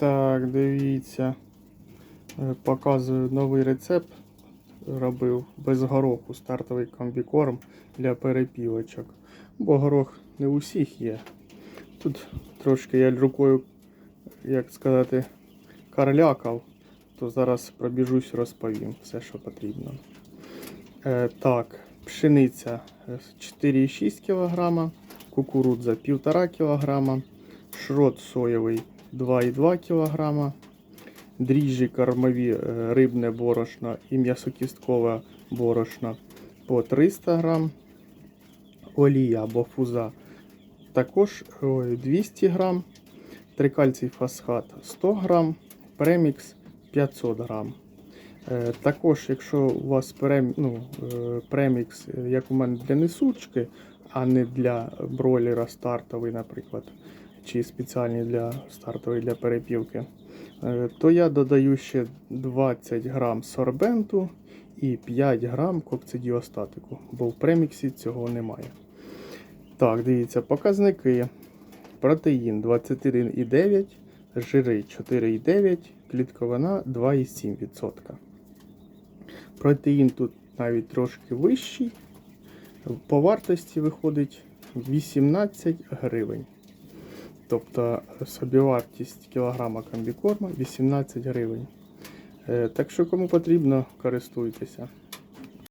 Так, дивіться. Е, Показую новий рецепт. Робив без гороху стартовий комбікорм для перепілочок. Бо горох не у всіх є. Тут трошки я рукою, як сказати, карлякав, то зараз пробіжусь, розповім все, що потрібно. Е, так, пшениця е, 4,6 кг, кукурудза 1,5 кг, шрот соєвий 2,2 кг, дріжджі кормові е, рибне борошно і м'ясокісткове борошно по 300 г, олія або фуза також 200 г, трикальцій фосфат 100 г, премікс 500 г. Е, Також, якщо у вас прем, ну, е, премікс, як у мене для несучки, а не для бройлера стартовий, наприклад, чи спеціальний для стартовий для перепілки, е, то я додаю ще 20 грам сорбенту і 5 грам кокцидіостатику, бо в преміксі цього немає. Так, дивіться, показники. Протеїн 21,9, жири 4,9, клітковина 2,7%. Протеїн тут навіть трошки вищий. По вартості виходить 18 гривень. Тобто собівартість кілограма комбікорма 18 гривень. Е, Так що кому потрібно, користуйтеся.